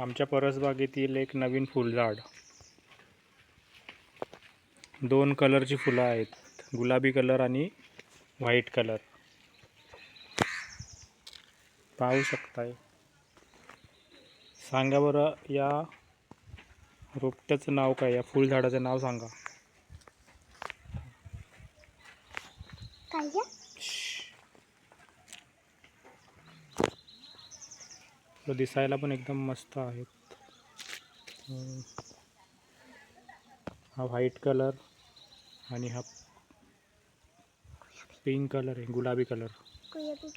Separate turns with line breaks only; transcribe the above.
आमच्या परसबागेतील एक नवीन फुलझाड. दोन कलरची फुलं आहेत. गुलाबी कलर आणि व्हाईट कलर. पाहू शकताय. सांगा बरं या रोपट्याचं नाव काय? या फुलझाडाचं नाव सांगा.
काय
दिसायला पण एकदम मस्त आहेत. हा व्हाईट कलर आणि हा पिंक कलर आहे गुलाबी कलर.
गुलाबी